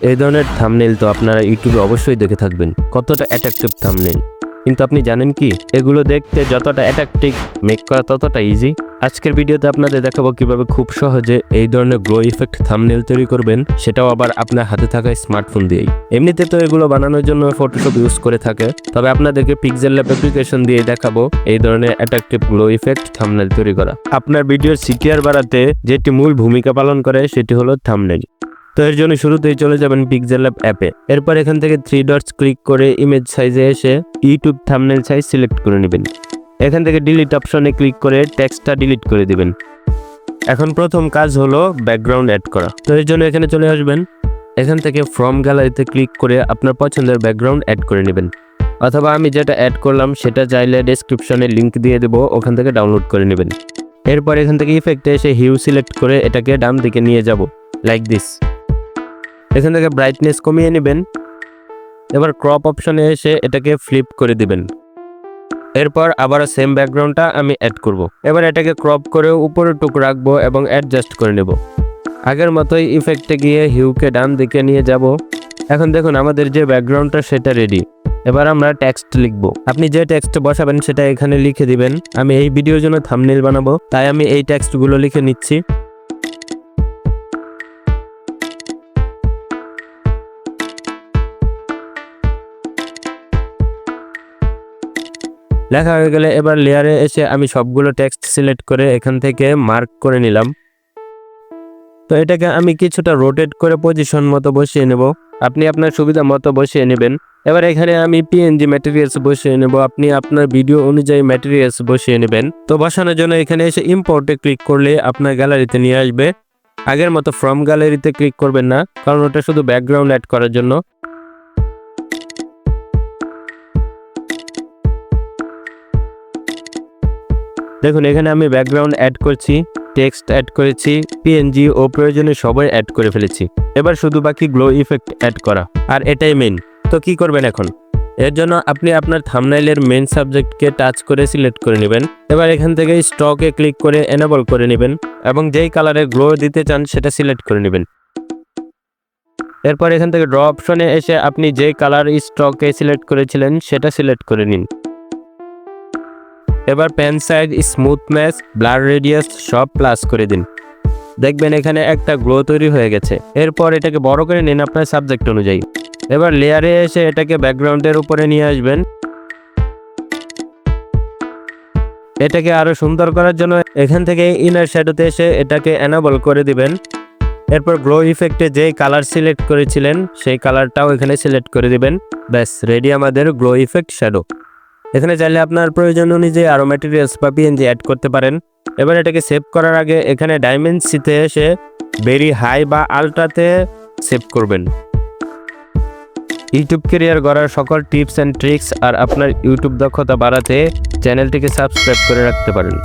এই ধরনের থামনেল তো আপনারা ইউটিউবে অবশ্যই দেখে থাকবেন। কতটা অ্যাট্রাকটিভ থামনেল কিন্তু আপনি জানেন কি? এগুলো দেখতে যতটা অ্যাট্রাকটিভ মেক করা ততটা ইজি আজকের ভিডিওতে আপনাদের দেখাবো কীভাবে খুব সহজে এই ধরনের গ্লো ইফেক্ট থামনেল তৈরি করবেন, সেটাও আবার আপনার হাতে থাকা স্মার্টফোন দিয়েই। এমনিতে তো এগুলো বানানোর জন্য ফটোশপ ইউজ করে থাকে, তবে আপনাদেরকে পিক্সেল ল্যাব অ্যাপ্লিকেশন দিয়ে দেখাবো এই ধরনের অ্যাট্রাকটিভ গ্লো ইফেক্ট থামনেল তৈরি করা। আপনার ভিডিওর সিটিআর বাড়াতে যেটি মূল ভূমিকা পালন করে, সেটি হলো থামনেল তো এর জন্য শুরুতেই চলে যাবেন পিক্সেল ল্যাব অ্যাপে এরপর এখান থেকে থ্রি ডটস ক্লিক করে ইমেজ সাইজে এসে ইউটিউব থামনেল সাইজ সিলেক্ট করে নেবেন। এখান থেকে ডিলিট অপশনে ক্লিক করে টেক্সটটা ডিলিট করে দিবেন। এখন প্রথম কাজ হলো ব্যাকগ্রাউন্ড অ্যাড করা। তো এর জন্য এখানে চলে আসবেন। এখান থেকে ফ্রম গ্যালারিতে ক্লিক করে আপনার পছন্দের ব্যাকগ্রাউন্ড অ্যাড করে নেবেন। অথবা আমি যেটা অ্যাড করলাম সেটা চাইলে ডেসক্রিপশনে লিঙ্ক দিয়ে দেবো, ওখান থেকে ডাউনলোড করে নেবেন। এরপর এখান থেকে ইফেক্টে এসে হিউ সিলেক্ট করে এটাকে ডান দিকে নিয়ে যাব। লাইক দিস এখান থেকে ব্রাইটনেস কমিয়ে নেবেন। এবার ক্রপ অপশনে এসে এটাকে ফ্লিপ করে দিবেন। এরপর আবার সেম ব্যাকগ্রাউন্ডটা আমি অ্যাড করব। এবার এটাকে ক্রপ করে উপরে টুক রাখব এবং অ্যাডজাস্ট করে নেব। আগের মতোই ইফেক্টে গিয়ে হিউকে ডান দিকে নিয়ে যাব। এখন দেখুন আমাদের যে ব্যাকগ্রাউন্ডটা সেটা রেডি এবার আমরা টেক্সট লিখব। আপনি যে টেক্সট বসাবেন সেটা এখানে লিখে দিবেন। আমি এই ভিডিওর জন্য থামনেল বানাবো। তাই আমি এই টেক্সটগুলো লিখে নিচ্ছি। লেখা হয়ে গেলে এবার লেয়ারে এসে আমি সবগুলো টেক্সট সিলেক্ট করে এখান থেকে মার্ক করে নিলাম। তো এটাকে আমি কিছুটা রোটেট করে পজিশন মতো বসিয়ে নেব। আপনি আপনার সুবিধা মতো বসিয়ে নেবেন। এবার এখানে আমি পিএনজি ম্যাটেরিয়ালস বসিয়ে নেব। আপনি আপনার ভিডিও অনুযায়ী ম্যাটেরিয়ালস বসিয়ে নেবেন। তো বসানোর জন্য এখানে এসে ইম্পোর্টে ক্লিক করলে আপনার গ্যালারিতে নিয়ে আসবে। আগের মতো ফ্রম গ্যালারিতে ক্লিক করবেন না, কারণ ওটা শুধু ব্যাকগ্রাউন্ড অ্যাড করার জন্য। দেখুন, এখানে আমি ব্যাকগ্রাউন্ড অ্যাড করছি টেক্সট অ্যাড করেছি পিএনজি ও প্রয়োজনে সবাই অ্যাড করে ফেলেছি। এবার শুধু বাকি গ্লো ইফেক্ট অ্যাড করা, আর এটাই মেন তো কি করবেন এখন? এর জন্য আপনি আপনার থামনাইলের মেন সাবজেক্টকে টাচ করে সিলেক্ট করে নেবেন। এবার এখান থেকে স্টকে ক্লিক করে এনেবল করে নেবেন, এবং যেই কালারে গ্লো দিতে চান, সেটা সিলেক্ট করে নেবেন। এরপর এখান থেকে ড্র অপশনে এসে আপনি যেই কালার স্টকে সিলেক্ট করেছিলেন, সেটা সিলেক্ট করে নিন। এবার pen size smoothness blur radius সব প্লাস করে দিন। দেখবেন এখানে একটা গ্লো তৈরি হয়ে গেছে। এরপর এটাকে বড় করে নিন আপনার সাবজেক্ট অনুযায়ী। এবার লেয়ারে এসে এটাকে ব্যাকগ্রাউন্ডের উপরে নিয়ে আসবেন। এটাকে আরও সুন্দর করার জন্য এখান থেকে ইনার শ্যাডোতে এসে এটাকে এনাবল করে দিবেন। এরপর গ্লো ইফেক্টে যেই কালার সিলেক্ট করেছিলেন, সেই কালারটাও এখানে সিলেক্ট করে দিবেন। ব্যাস রেডি আমাদের গ্লো ইফেক্ট শ্যাডো এখানে চাইলে আপনার প্রয়োজন অনুযায়ী আরও ম্যাটেরিয়ালস বা পিএনজি অ্যাড করতে পারেন। এবার এটাকে সেভ করার আগে এখানে ডাইমেন্সিতে এসে ভেরি হাই বা আলট্রাতে সেভ করবেন। ইউটিউব কেরিয়ার গড়ার সকল টিপস অ্যান্ড ট্রিক্স আর আপনার ইউটিউব দক্ষতা বাড়াতে চ্যানেলটিকে সাবস্ক্রাইব করে রাখতে পারেন।